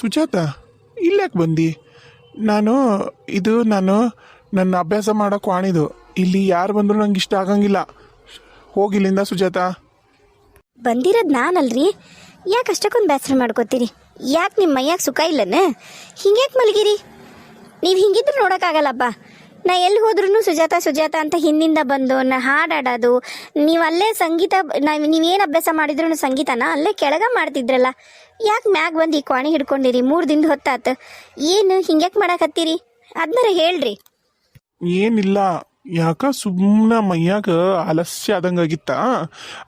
ಸುಜಾತ ಇಲ್ಯಾಕೆ ಬಂದಿ? ನಾನು, ಇದು ನಾನು, ನನ್ನ ಅಭ್ಯಾಸ ಮಾಡೋ ಕ್ವಾಣಿದು. ಇಲ್ಲಿ ಯಾರು ಬಂದರೂ ನಂಗೆ ಇಷ್ಟ ಆಗಂಗಿಲ್ಲ. ಹೋಗಿಲ್ಲಿಂದ ಸುಜಾತ. ಬಂದಿರೋದು ನಾನಲ್ರಿ. ಯಾಕೆ ಅಷ್ಟಕ್ಕೊಂದು ಬೇಸರ ಮಾಡ್ಕೋತೀರಿ? ಯಾಕೆ ನಿಮ್ಮ ಮೈಯಾಗ ಸುಖ ಇಲ್ಲನ? ಹಿಂಗ್ಯಾಕೆ ಮಲಗಿರಿ? ನೀವು ಹಿಂಗಿದ್ರೆ ನೋಡೋಕ್ಕಾಗಲ್ಲಪ್ಪ. ನಾ ಎಲ್ಲಿ ಹೋದ್ರೂ ಸುಜಾತ ಸುಜಾತ ಅಂತ ಹಿಂದಿಂದ ಬಂದು ನಾ ಹಾಡಾಡೋದು. ನೀವು ಅಲ್ಲೇ ಸಂಗೀತ ನಾವು ನೀವೇನು ಅಭ್ಯಾಸ ಮಾಡಿದ್ರು ಸಂಗೀತನ ಅಲ್ಲೇ ಕೆಳಗ ಮಾಡ್ತಿದ್ರಲ್ಲ. ಯಾಕೆ ಮ್ಯಾಗ ಬಂದು ಈ ಕ್ವಾಣಿ ಹಿಡ್ಕೊಂಡಿರಿ? ಮೂರು ದಿನದ ಹೊತ್ತಾತ. ಏನು? ಹಿಂಗ್ಯಾಕೆ ಮಾಡಕತ್ತೀರಿ? ಅದನ್ನ ಹೇಳ್ರಿ. ಏನಿಲ್ಲ. ಯಾಕ ಸುಮ್ಮನ ಮೈಯಾಗ ಆಲಸ್ಯ ಆದಂಗಾಗಿತ್ತ?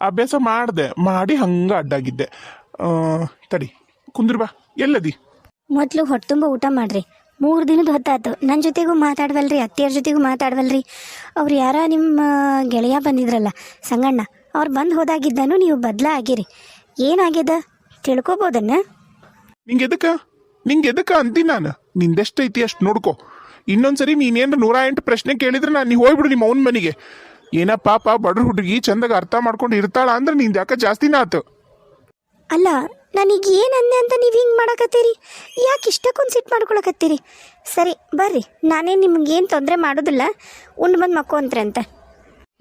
ಅಭ್ಯಾಸ ಮಾಡಿದೆ. ಮಾಡಿ ಹಂಗ ಅಡ್ಡಾಗಿದ್ದೆ. ತಡಿ ಕುಂದ್ರ ಬಾ. ಎಲ್ಲದಿ? ಮೊದಲು ಹೊಟ್ಟೆತುಂಬ ಊಟ ಮಾಡ್ರಿ. ಮೂರು ದಿನದ ಹೊತ್ತಾತು ನನ್ನ ಜೊತೆಗೂ ಮಾತಾಡ್ವಲ್ರಿ ಅತ್ತೆಯರ ಜೊತೆಗೂ ಮಾತಾಡ್ವಲ್ರಿ. ಅವ್ರು ಯಾರ ನಿಮ್ಮ ಗೆಳೆಯ ಬಂದಿದ್ರಲ್ಲ ಸಂಗಣ್ಣ ಅವ್ರು ಬಂದು ಹೋದಾಗಿದ್ದಾನು ನೀವು ಬದಲ ಆಗಿರಿ. ಏನಾಗ್ಯದ ತಿಳ್ಕೊಬೋದನ್ನ? ನಿಂಗೆ ಎದಕ್ಕ? ನಿಂಗೆ ಎದಕ್ಕ ಅಂತೀನಿ ನಾನು? ನಿಂದೆಷ್ಟೈತಿ ಅಷ್ಟು ನೋಡ್ಕೊ. ಇನ್ನೊಂದ್ಸರಿ ನೀನೇನು ನೂರ ಎಂಟು ಪ್ರಶ್ನೆ ಕೇಳಿದ್ರೆ ನಾನು ನೀವು ಹೋಗ್ಬಿಡು ನಿಮ್ಮ ಅವನ ಮನೆಗೆ. ಏನ ಪಾಪ ಬಡ್ರ ಹುಡುಗಿ ಚಂದಾಗ ಅರ್ಥ ಮಾಡ್ಕೊಂಡು ಇರ್ತಾಳ ಅಂದ್ರೆ ನಿಂದ ಯಾಕ ಜಾಸ್ತಿನ ಆತು? ಅಲ್ಲ ನನಗೆ ಏನು ಅಂದೆ ಅಂತ ನೀವು ಹಿಂಗೆ ಮಾಡಕತ್ತೀರಿ? ಯಾಕೆ ಇಷ್ಟಕ್ಕೊಂದು ಸಿಟ್ಟು ಮಾಡ್ಕೊಳಕತ್ತೀರಿ? ಸರಿ ಬರ್ರಿ. ನಾನೇ ಏನು ತೊಂದರೆ ಮಾಡೋದಿಲ್ಲ. ಉಂಡು ಬಂದು ಮಕ್ಕೋ ಅಂತ.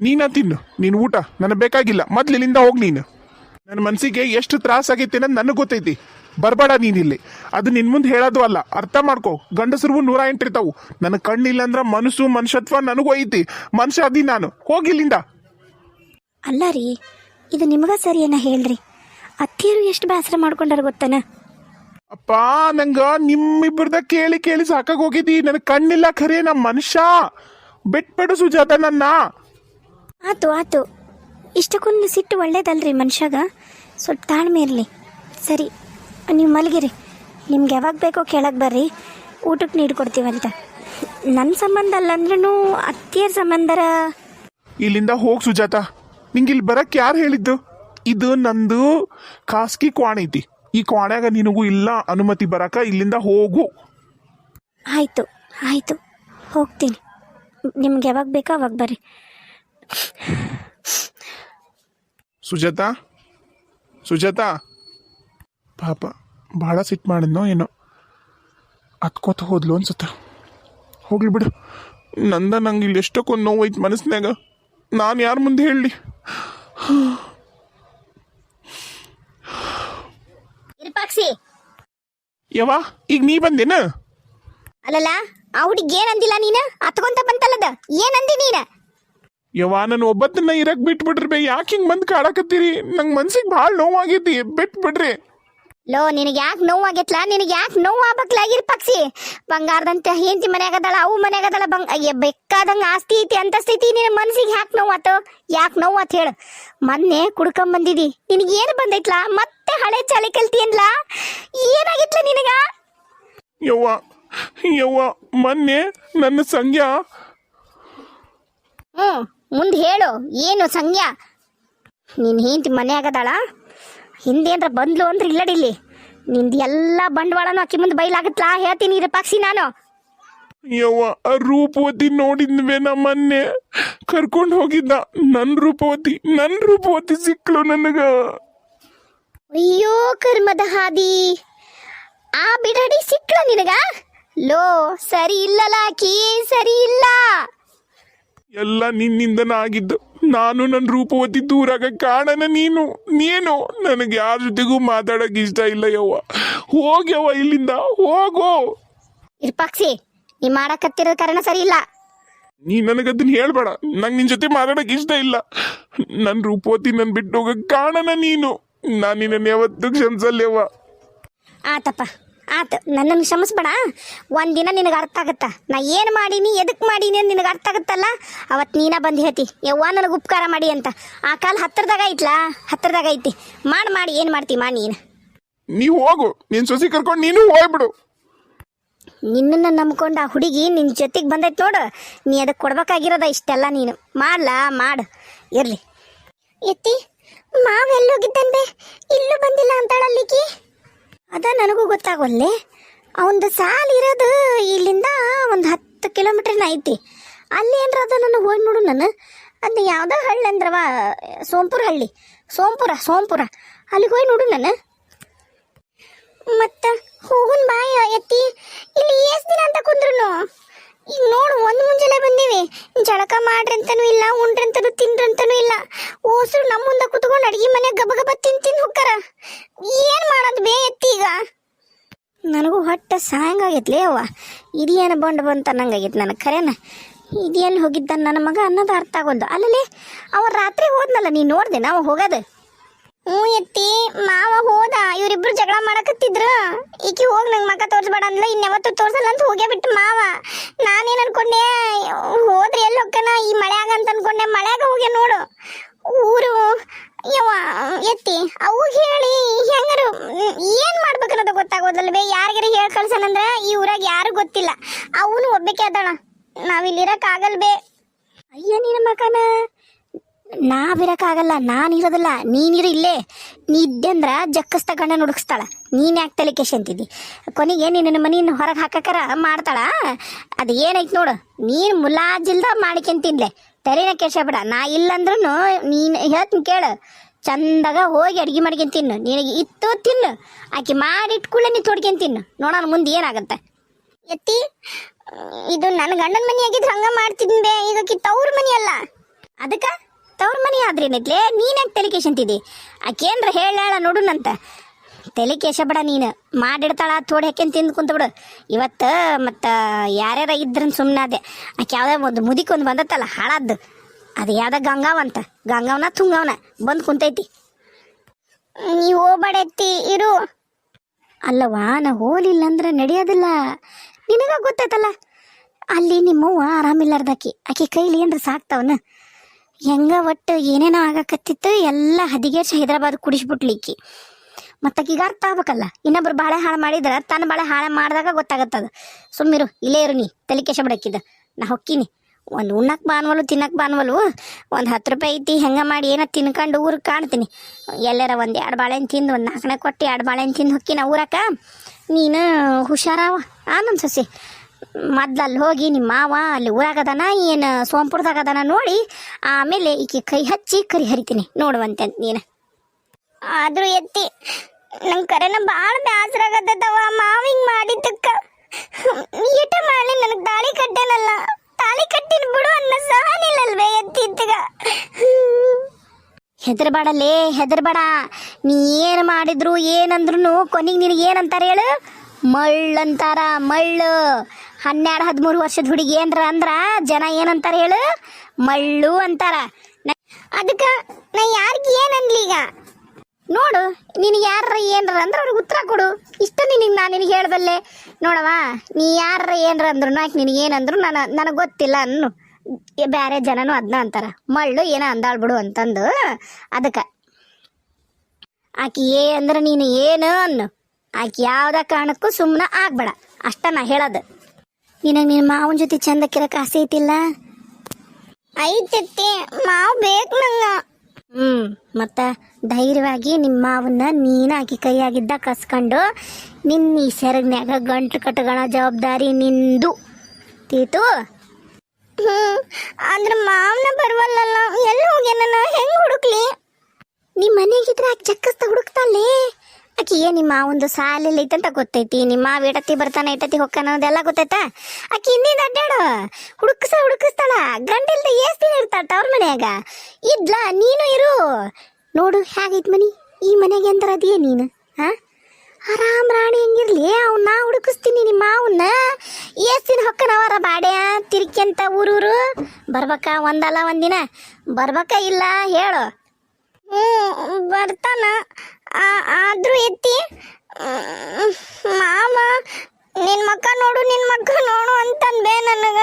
ನೀನ ತಿನ್ನು. ನೀನು ಊಟ. ನನಗೆ ಬೇಕಾಗಿಲ್ಲ. ಮೊದ್ಲು ಇಲ್ಲಿಂದ ಹೋಗಿ ನೀನು. ನನ್ನ ಮನಸ್ಸಿಗೆ ಎಷ್ಟು ತ್ರಾಸ ಆಗೈತೆ ಅನ್ನೋದು ನನಗೆ ಗೊತ್ತೈತಿ. ಬರಬೇಡ ನೀನಿಲ್ಲಿ. ಅದು ನಿನ್ನ ಮುಂದೆ ಹೇಳೋದು ಅಲ್ಲ. ಅರ್ಥ ಮಾಡ್ಕೋ. ಗಂಡಸರು ನೂರ ಎಂಟಿರ್ತಾವು ನನ್ನ ಕಣ್ಣಿಲ್ಲ ಅಂದ್ರೆ ಮನಸ್ಸು ಮನುಷ್ಯತ್ವ ನನಗೂ ಐತಿ. ಮನುಷ್ಯ ಅದಿ ನಾನು. ಹೋಗಿಲ್ಲಿಂದ ಅಲ್ಲ ರೀ ಇದು ನಿಮಗ ಸರಿಯನ್ನ ಹೇಳ್ರಿ. ಅತ್ತಿಯರು ಎಷ್ಟು ಬೇಸರ ಮಾಡ್ಕೊಂಡಾರ ಗೊತ್ತನ? ಅಪ್ಪ ನಂಗ ನಿಮ್ಮಿಬ್ಬರದ ಕೇಳಿ ಕೇಳಿ ಸಾಕಾಗಿ ಹೋಗಿದ್ದಿ. ನನ್ನ ಕಣ್ಣಿಲ್ಲ ಖರೆ ನಮ್ಮ ಮನುಷ್ಯ. ಬಿಟ್ಬಿಡು ಸುಜಾತ ನನ್ನ. ಆತು ಆತು. ಇಷ್ಟಕ್ಕೊಂದು ಸಿಟ್ಟು ಒಳ್ಳೇದಲ್ರಿ ಮನುಷ್ಯಾಗ. ಸ್ವಲ್ಪ ತಾಳ್ಮೆ ಇರಲಿ. ಸರಿ ನೀವು ಮಲಗಿರಿ. ನಿಮ್ಗೆ ಯಾವಾಗ ಬೇಕೋ ಕೇಳಕ್ಕೆ ಬರ್ರಿ. ಊಟಕ್ಕೆ ನೀಡ್ಕೊಡ್ತೀವಂತ ನನ್ನ ಸಂಬಂಧ ಅಲ್ಲ ಅಂದ್ರೂ ಅತ್ತಿಯರ ಸಂಬಂಧರ ಇಲ್ಲಿಂದ ಹೋಗ್ ಸುಜಾತ. ನಿಂಗೆ ಇಲ್ಲಿ ಬರಕ್ಕೆ ಯಾರು ಹೇಳಿದ್ದು? ಇದು ನಂದು ಖಾಸಗಿ ಕ್ವಾಣ ಐತಿ. ಈ ಕ್ವಾಣ್ಯಾಗ ನಿನಗೂ ಇಲ್ಲ ಅನುಮತಿ ಬರಕ ಇಲ್ಲಿಂದ ಹೋಗು. ಆಯ್ತು ಆಯ್ತು ಹೋಗ್ತೀನಿ. ನಿಮ್ಗೆ ಯಾವಾಗ ಬೇಕಾ ಅವಾಗ ಬರ್ರಿ. ಸುಜಾತ ಸುಜಾತ. ಪಾಪ ಭಾಳ ಸಿಟ್ಟು ಮಾಡಿದ್ನೋ ಏನೋ. ಅತ್ಕೋತ ಹೋದ್ಲು ಅನ್ಸುತ್ತ. ಹೋಗ್ಲಿ ಬಿಡು. ನಂದ ನಂಗೆ ಇಲ್ಲಿ ಎಷ್ಟಕ್ಕೊಂದು ನೋವು ಐತಿ ಮನಸ್ಸಿನಾಗ ನಾನು ಯಾರ ಮುಂದೆ ಹೇಳಲಿ? ವಿರೂಪಾಕ್ಷಿ ಯವ್ವ ಈಗ ನೀ ಬಂದೇನ? ಅಲ್ಲಲ್ಲ ಆ ಹುಡುಗಿ ಏನಂದಿಲ್ಲ ನೀನು? ಹತ್ಕೊಂತ ಬಂತಲ್ಲದ? ಏನಂದಿ ನೀನು? ಯವ್ವ ನಾನು ಒಬ್ಬತ್ತನ್ನ ಇರಕ್ ಬಿಟ್ಬಿಡ್ರಿ ಬೇ ಯಾಕೆ ಹಿಂಗ್ ಬಂದ್ ಕಾಡಕತ್ತೀರಿ? ನಂಗೆ ಮನ್ಸಿಗೆ ಭಾಳ ನೋವಾಗೈತಿ ಬಿಟ್ಬಿಡ್ರಿ. ಲೋ ನಿನಗೆ ಯಾಕೆ ನೋವು ಆಗೈತ್ಲ? ನಿನಗೆ ಯಾಕೆ ನೋವು ಆಗ್ಬೇಕಲಾಗಿರ್ ಪಕ್ಷಿ. ಬಂಗಾರದಂತೆ ಹೆಂಡತಿ ಮನ್ಯಾಗದಾಳ ಅವು ಮನ್ಯಾಗದಾಳ ಬಂಗ ಅಯ್ಯ ಬೇಕಾದಂಗ ಆಸ್ತಿ ಐತಿ ಅಂತ ಸ್ಥಿತಿ ನಿನ್ನ ಮನಸ್ಸಿಗೆ ಯಾಕೆ ನೋವು ಆತು? ಯಾಕೆ ನೋವು ಆತ ಹೇಳು. ಮೊನ್ನೆ ಕುಡ್ಕೊಂಡ್ ಬಂದಿದಿ. ನಿನಗೆ ಏನು ಬಂದೈತ್ಲ? ಮತ್ತೆ ಹಳೆ ಚಾಲಿ ಕಲ್ತಿ ಅನ್ಲ ಏನಾಗಿತ್ಲ ನಿನಗ? ಯವ್ವ ಯವ್ವ ಮೊನ್ನೆ ನನ್ನ ಸಂಗ್ಯಾ ಹ್ಞೂ ಮುಂದೆ ಹೇಳು. ಏನು ಸಂಜ್ಞಾ ನಿನ್ನ ಮನೆ ಮನ್ಯಾಗದಾಳ? ಹಿಂದೇನ್ರ ಬಂದ್ಲು ಅಂದ್ರೆ ಇಲ್ಲಡಿಲ್ಲಿ ನಿಂದು ಎಲ್ಲ ಬಂಡವಾಳನೂ ಅಕ್ಕಿ ಮುಂದೆ ಬೈಲಾಗತ್ಲಾ? ಹೇಳ್ತೀನಿ ಇರ ಪಕ್ಷಿ ನಾನು. ಯವ್ವ ಆ ರೂಪವತಿ ನೋಡಿದ್ವಿ ನಮ್ಮನ್ನೇ? ಮೊನ್ನೆ ಕರ್ಕೊಂಡು ಹೋಗಿದ್ದ. ನನ್ನ ರೂಪವತಿ ನನ್ನ ರೂಪವತಿ ಸಿಕ್ಕಳು ನನಗ. ಅಯ್ಯೋ ಕರ್ಮದ ಹಾದಿ. ಆ ಬಿಡಾಡಿ ಸಿಕ್ಕಳು ನಿನಗ? ಲೋ ಸರಿ ಇಲ್ಲಲ್ಲ ಆಕಿ ಸರಿ ಇಲ್ಲ. ಎಲ್ಲ ನಿನ್ನಿಂದನ ಆಗಿದ್ದು. ನಾನು ನನ್ನ ರೂಪವತಿ ದೂರಾಗ ಕಾಣನ ನೀನು ನೀನು. ನನಗೆ ಯಾರ ಜೊತೆಗೂ ಮಾತಾಡಕ್ ಇಷ್ಟ ಇಲ್ಲ ಯವ್ವ. ಹೋಗ್ಯವ ಇಲ್ಲಿಂದ ಹೋಗೋ. ಇರ್ಪಾಕ್ಷಿ ನೀ ಮಾಡಕತ್ತಿರೋ ಕಾರಣ ಸರಿ ಇಲ್ಲ. ನೀ ನನಗದನ್ನ ಹೇಳ್ಬೇಡ ನಂಗೆ ನಿನ್ ಜೊತೆ ಮಾತಾಡಕ್ ಇಷ್ಟ ಇಲ್ಲ. ನನ್ನ ರೂಪವತಿ ನನ್ ಬಿಟ್ಟು ಹೋಗಕ್ ಕಾಣನ ನೀನು. ನಾನು ನಿನ್ನ ಯಾವತ್ತೂ ಕ್ಷಮಿಸಲ್ಯವ್ವ ಆತಪ್ಪ. ಆತ ನನ್ನನ್ನು ಕ್ಷಮಿಸ್ಬೇಡ. ಒಂದಿನ ನಿನಗೆ ಅರ್ಥ ಆಗತ್ತ. ನಾ ಏನು ಮಾಡೀನಿ ಎದಕ್ಕೆ ಮಾಡೀನಿ ಅಂತ ನಿನಗೆ ಅರ್ಥ ಆಗುತ್ತಲ್ಲ? ಅವತ್ತು ನೀನ ಬಂದು ಹೇಳ್ತಿ ಯವ್ವ ನನಗೆ ಉಪಕಾರ ಮಾಡಿ ಅಂತ. ಆ ಕಾಲ ಹತ್ತಿರದಾಗ ಐತ್ಲಾ? ಹತ್ತಿರದಾಗ ಐತಿ. ಮಾಡಿ ಮಾಡಿ ಏನು ಮಾಡ್ತಿ ಮಾ ನೀನು? ನೀ ಹೋಗು ನಿನ್ ಸೊಸಿ ಕರ್ಕೊಂಡು ನೀನು ಹೋಗ್ಬಿಡು. ನಿನ್ನನ್ನು ನಂಬ್ಕೊಂಡು ಆ ಹುಡುಗಿ ನಿನ್ನ ಜೊತೆಗೆ ಬಂದೈತೆ ನೋಡು. ನೀ ಅದಕ್ಕೆ ಕೊಡ್ಬೇಕಾಗಿರೋದ ಇಷ್ಟೆಲ್ಲ ನೀನು. ಮಾಡ್ಲಾ? ಮಾಡು. ಇರಲಿ. ಎತ್ತಿ ಮಾವೆಲ್ಲೋಗಿದ್ದಂತೆ ಇಲ್ಲೂ ಬಂದಿಲ್ಲ ಅಂತಾಳಲ್ಲಿಕಿ ಅದ ನನಗೂ ಗೊತ್ತಾಗವಲ್ಲೇ ಅವಂದು ಸಾಲ ಇರೋದು ಇಲ್ಲಿಂದ ಒಂದು ಹತ್ತು ಕಿಲೋಮೀಟ್ರ್ನ ಐತಿ. ಅಲ್ಲಿ ಏನ್ರ ಅದ ನನಗೆ ಹೋಗಿ ನೋಡು ನಾನು. ಅದು ಯಾವುದೋ ಹಳ್ಳಿ ಅಂದ್ರವ, ಸೋಂಪುರ ಹಳ್ಳಿ. ಸೋಂಪುರ ಸೋಂಪುರ. ಅಲ್ಲಿಗೆ ಹೋಗಿ ನೋಡು ನಾನು. ಮತ್ತು ಹೋಗುನ್ ಬಾಯ ಎತ್ತಿ, ಇಲ್ಲಿ ಎಷ್ಟು ದಿನ ಅಂತ ಕುಂದ್ರು ಈಗ ನೋಡು, ಒಂದು ಮುಂಜಾನೆ ಬಂದೀವಿ. ಜಳಕ ಮಾಡ್ರಂತನೂ ಇಲ್ಲ, ಉಂಡ್ರಂತನೂ ತಿಂದ್ರಂತನೂ ಇಲ್ಲ. ಓಸ್ರು ನಮ್ಮ ಮುಂದೆ ಕುತ್ಕೊಂಡು ಅಡಿಗೆ ಮನೆ ಗಬಗಬ ತಿನ್ ತಿನ್ ಹೋಗ್ತಾರ ಏನು ಮಾಡೋದು ಬೇ ಎತ್ತಿ ಈಗ? ನನಗೂ ಹೊಟ್ಟೆ ಸಾಯಂಗಾಗೈತ್ಲೇ ಅವ್ವ. ಇದೇನು ಬಂಡ್ ಬಂತ ನಂಗಾಗೈತೆ ನನಗೆ ಖರೇನ? ಇದೇನು ಹೋಗಿದ್ದ ನನ್ನ ಮಗ ಅನ್ನೋದು ಅರ್ಥ ಆಗೋದು. ಅಲ್ಲಲ್ಲಿ ಅವ ರಾತ್ರಿ ಹೋದ್ನಲ್ಲ ನೀನು ನೋಡ್ದೆ, ನಾವು ಹೋಗೋದು? ಹ್ಞೂ ಎತ್ತಿ ಮಾವ ಹೋದ, ಇವರಿಬ್ರು ಜಗಳ ಮಾಡಕತ್ತಿದ್ರು? ಈಕಿ ಹೋಗಿ ನಂಗೆ ಮಕ್ಕ ತೋರಿಸ್ಬೇಡ ಅಂದ್ಲ ಇನ್ಯಾವತ್ತು ತೋರ್ಸಲ್ಲ ಅಂತ ಹೋಗೇ ಬಿಟ್ಟು ಮಾವ. ನಾನೇನು ಅನ್ಕೊಂಡೆ, ಹೋದ್ರೆ ಎಲ್ಲಿ ಹೋಗ್ಕನ ಈ ಮಳೆಯಾಗ ಅಂತ ಅನ್ಕೊಂಡೆ, ಮಳೆಯಾಗ ಹೋಗ್ಯ ನೋಡು. ಊರು, ಯವ್ವ ಎತ್ತಿ ಅವು ಹೇಳಿ, ಹೆಂಗಾರು, ಏನು ಮಾಡ್ಬೇಕನ್ನೋದು ಗೊತ್ತಾಗೋದಲ್ವೇ? ಯಾರಿಗಾರ ಹೇಳಿ ಕಳ್ಸನಂದ್ರ ಈ ಊರಾಗ ಯಾರು ಗೊತ್ತಿಲ್ಲ. ಅವನು ಒಬ್ಬಕ್ಕೆ ಅದಾಳ. ನಾವಿಲ್ಲಿರಕ್ಕಾಗಲ್ವೇ ಅಯ್ಯ ನಿನ್ನ ಮಗನ ನಾವಿರಕ್ಕಾಗಲ್ಲ ನಾನು ಇರೋದಿಲ್ಲ ನೀನಿರು ಇಲ್ಲೇ. ನೀ ಇದ್ದೆ ಅಂದ್ರ ಜಕ್ಕಸ್ತ ಗಂಡ ನುಡುಕ್ಸ್ತಾಳ ನೀನ್ ಯಾಕೆ ತಲೆ ಕೆಶ್ ಅಂತಿದ್ದಿ? ಕೊನೆಗೆ ನಿನ್ನ ಮನೆಯನ್ನು ಹೊರಗೆ ಹಾಕಕ್ಕಾರ ಮಾಡ್ತಾಳ? ಅದು ಏನೈತ್ ನೋಡು, ನೀನು ಮುಲಾಜಿಲ್ದ ಮಾಡ್ಕೊಂಡ್ ತಿನ್ಲೆ. ತಲೆನ ಕೆಶ ಬಿಡ, ನಾ ಇಲ್ಲಂದ್ರೂ ನೀನು ಹೇಳ್ತೀನಿ ಕೇಳು. ಚಂದಾಗ ಹೋಗಿ ಅಡ್ಗೆ ಮಾಡ್ಕೊಂಡ್ ತಿನ್ನು. ನಿನಗೆ ಇತ್ತು ತಿನ್ನು. ಆಕೆ ಮಾಡಿಟ್ಕೊಳ್ಳೆ ನೀ ತೊಡ್ಕೊಂಡ್ ತಿನ್ನು. ನೋಡೋಣ ಮುಂದೆ ಏನಾಗುತ್ತೆ. ಎತ್ತಿ, ಇದು ನನ್ನ ಗಂಡನ ಮನೆ ಆಗಿದ್ರೆ ಹಂಗ ಮಾಡ್ತಿದ್ದೆ ಈಗ ತವ್ರ ಮನಿ ಅಲ್ಲ. ಅದಕ್ಕ? ತವ್ರ ಮನೆ ಆದ್ರೇನೈತ್ಲೆ ನೀನ್ ಯಾಕೆ ತಲೆ ಕೇಶಂತಿದ್ದಿ ಆಕೇನ್ರ ಹೇಳ ನೋಡುನಂತ. ತಲೆ ಕೇಶ ಬಿಡ ನೀನು. ಮಾಡಿಡ್ತಾಳ ತೋಡಿ ಹಾಕ್ಯಂತ ತಿಂದು ಕುಂತ ಬಿಡು. ಇವತ್ತು ಮತ್ತು ಯಾರ್ಯಾರ ಇದ್ರನ್ ಸುಮ್ಮನೆ ಅದೇ ಆಕೆ ಯಾವ್ದೋ ಒಂದು ಮುದಿಕ್ ಒಂದು ಬಂದತ್ತಲ್ಲ, ಹಾಳಾದ್ದು. ಅದು ಯಾವ್ದ ಗಂಗಾವಂತ. ಗಂಗಾವನ ತುಂಗವನ. ಬಂದು ಕುಂತೈತಿ. ನೀವು ಹೋಗ್ಬೇಡತ್ತಿ ಇರು. ಅಲ್ಲವಾ ನಾ ಹೋಲಿಲ್ಲ ಅಂದ್ರೆ ನಡೆಯೋದಿಲ್ಲ. ನಿನಗ ಗೊತ್ತೈತಲ್ಲ ಅಲ್ಲಿ ನಿಮ್ಮವ್ವ ಆರಾಮಿಲ್ಲಾರ್ದಾಕಿ. ಆಕೆ ಕೈಲಿ ಏನ್ರ ಸಾಕ್ತಾವನ? ಹೆಂಗ ಒಟ್ಟು ಏನೇನೋ ಆಗಕತ್ತಿತ್ತು, ಎಲ್ಲ ಹದಿಗೇರ್ಸಿ ಹೈದರಾಬಾದ್ ಕುಡಿಸ್ಬಿಟ್ಲಿಕ್ಕಿ. ಮತ್ತಾಕೀಗ ಅರ್ಥ ಆಗ್ಬೇಕಲ್ಲ, ಇನ್ನೊಬ್ರು ಬಾಳೆ ಹಾಳು ಮಾಡಿದ್ರೆ ತನ್ನ ಬಾಳೆ ಹಾಳು ಮಾಡಿದಾಗ ಗೊತ್ತಾಗತ್ತದ. ಸುಮ್ಮಿರು ಇಲ್ಲೇ ಇರು ನೀ, ತಲೆ ಕೆಶ ಬಿಡಕ್ಕಿದ. ನಾ ಹೊಕ್ಕಿನಿ. ಒಂದು ಉಣ್ಣಕ್ಕೆ ಬಾನ್ವಲು ತಿನ್ನಕ್ಕೆ ಬಾನ್ವಲು ಒಂದು ಹತ್ತು ರೂಪಾಯಿ ಐತಿ, ಹೆಂಗ ಮಾಡಿ ಏನೋ ತಿನ್ಕೊಂಡು ಊರಿಗೆ ಕಾಣ್ತೀನಿ. ಎಲ್ಲಾರ ಒಂದು ಎರಡು ಬಾಳೆಹಣ್ಣು ತಿಂದು, ಒಂದು ನಾಲ್ಕನೇ ಕೊಟ್ಟು ಎರಡು ಬಾಳೆಹಣ್ಣು ತಿಂದು ಹೊಕ್ಕಿನ ಊರಕ್ಕ ನೀನು ಹುಷಾರಾವ. ಆ ನನ್ನ ಸೊಸೆ. ಮೊದ್ಲು ಅಲ್ಲಿ ಹೋಗಿ ನಿಮ್ಮ ಮಾವ ಅಲ್ಲಿ ಊರಾಗದಾನ, ಏನು ಸೋಂಪುರದಾಗ ಅದಾನ ನೋಡಿ, ಆಮೇಲೆ ಈಕೆ ಕೈ ಹಚ್ಚಿ ಕರಿ ಹರಿತೀನಿ, ನೋಡುವಂತೆ ನೀನು. ಆದರೂ ಎತ್ತಿ ನಂಗೆ ಕರೆನ ಭಾಳ ಬೇಸರ ಮಾವಿಂಗ್ ಮಾವ ಹಿಂಗೆ ಮಾಡಿದ್ದಕ್ಕ. ಏಟ ಮಾಡಲಿ, ನನಗೆ ತಾಳಿ ಕಟ್ಟೇನಲ್ಲ. ತಾಳಿ ಕಟ್ಟಿನ ಬಿಡು ಅನ್ನೋ ಸಹನಿಲ್ಲಲ್ವೇ ಎತ್ತಿದ್ದಗ ಹೆದರ್ಬಾಡಲ್ಲೇ ಹೆದರ್ಬೇಡ. ನೀ ಏನು ಮಾಡಿದ್ರು ಏನಂದ್ರು ಕೊನೆಗೆ ನಿನಗೆ ಏನಂತಾರೆ ಹೇಳು? ಮಳ್ಳಂತಾರ, ಮಳ್ಳು. ಹನ್ನೆರಡು, ಹದಿಮೂರು ವರ್ಷದ ಹುಡುಗಿ ಏನ್ರ ಅಂದ್ರ ಜನ ಏನಂತಾರ ಹೇಳು? ಮಳ್ಳು ಅಂತಾರ. ಅದಕ್ಕೆ ನಾ ಯಾರಿಗೆ ಏನನ್ಲಿ ಈಗ? ನೋಡು, ನಿನಗೆ ಯಾರ ಏನ್ರ ಅಂದ್ರೆ ಅವ್ರಿಗೆ ಉತ್ತರ ಕೊಡು. ಇಷ್ಟ ನಿನಗೆ ನಾನು ನಿನಗೆ ಹೇಳಬಲ್ಲೆ ನೋಡವ ನೀ ಯಾರ ಏನ್ರ ಅಂದ್ರು ಆಕೆ ನಿನಗೆ ಏನಂದ್ರು ನಾನು ನನಗೆ ಗೊತ್ತಿಲ್ಲ ಅನ್ನು. ಬೇರೆ ಜನನು ಅದನ್ನ ಅಂತಾರ. ಮಳ್ಳು ಏನೋ ಅಂದಾಳ್ ಬಿಡು ಅಂತಂದು. ಅದಕ್ಕೆ, ಆಕೆ ಏ ಅಂದ್ರೆ ನೀನು ಏನು ಅನ್ನು? ಆಕೆ ಯಾವ್ದ ಕಾರಣಕ್ಕೂ ಸುಮ್ಮನೆ ಆಗ್ಬೇಡ. ಅಷ್ಟ ನಾ ಹೇಳೋದು. ನಿನಗೆ ನಿನ್ನ ಮಾವನ ಜೊತೆ ಚಂದ ಕಿರಕ್ ಆಸೆ ಐತಿಲ್ಲ? ಐತಿ ಮಾವ ಬೇಕು ನಂಗ. ಹ್ಮ್ ಮತ್ತ ಧೈರ್ಯವಾಗಿ ನಿಮ್ಮ ಮಾವನ್ನ ನೀನಾಗಿ ಕೈ ಕೈಯಾಗಿದ್ದ ಕಸ್ಕೊಂಡು ನಿನ್ನ ಈ ಸೆರಗ್ನ್ಯಾಗ ಗಂಟು ಕಟ್ಟಗಳ ಜವಾಬ್ದಾರಿ ನಿಂದು. ತೀತು? ಹ್ಮ್ ಆದ್ರೆ ಮಾವನ ಬರ್ವಲ್ಲಲ್ಲ. ಎಲ್ಲಿ ಹೋಗ್ಯಾನ? ಹೆಂಗ್ ಹುಡುಕ್ಲಿ? ನಿಮ್ಮ ಮನೆಗಿದ್ರೆ ಆಕೆ ಜಕ್ಕಸ್ತ ಹುಡುಕ್ತಾಳೆ? ಆಕಿ ಏನ್ ನಿಮ್ಮ ಒಂದು ಸಾಲಲ್ಲಿ ಐತಂತ ಗೊತ್ತೈತಿ. ನಿಮ್ಮ ಮಾವ ಏಟತ್ತಿ ಬರ್ತಾನೆ ಏಟತ್ತಿ ಹೊಕ್ಕಾನ ಅದೆಲ್ಲ ಗೊತ್ತೈತಾ? ಆಕಿ ಹಿಂದಿಂದ ಅಡ್ಡಾಡು? ಹುಡುಕ್ಸ ಹುಡುಕಿಸ್ತಾಳ. ಗಂಡಿಲ್ದ ಏಸ್ ದಿನ ಇರ್ತಾಳ ತವ್ರ ಮನ್ಯಾಗ. ಇದ್ಲ, ನೀನು ಇರು. ನೋಡು, ಹೇಗೈತ್ ಮನಿ? ಈ ಮನೆಗೆ ಎಂದ್ರ ಅದೇ ನೀನು? ಹಾ ಆರಾಮ್ ರಾಣಿ ಹೆಂಗಿರ್ಲಿ? ಅವ್ನ ಹುಡುಕಿಸ್ತೀನಿ ನಿಮ್ಮ ಅವನ್ನ ಎಷ್ಟು ದಿನ ಹೊಕ್ಕನವರ ಬಾಡ್ಯ ತಿರ್ಕ್ಯಂತ ಊರೂರು. ಬರ್ಬೇಕ ಒಂದಲ್ಲ ಒಂದಿನ. ಬರ್ಬೇಕ ಇಲ್ಲ ಹೇಳು. ಹ್ಞೂ ಬರ್ತಾನ. ಆದ್ರೂ ಎತ್ತಿ ಮಾಮ ಮಾವ ನಿನ್ ಮಕ್ಕ ನೋಡು ನಿನ್ ಮಕ್ಕ ನೋಡು ಅಂತಂದೆ ನನಗ.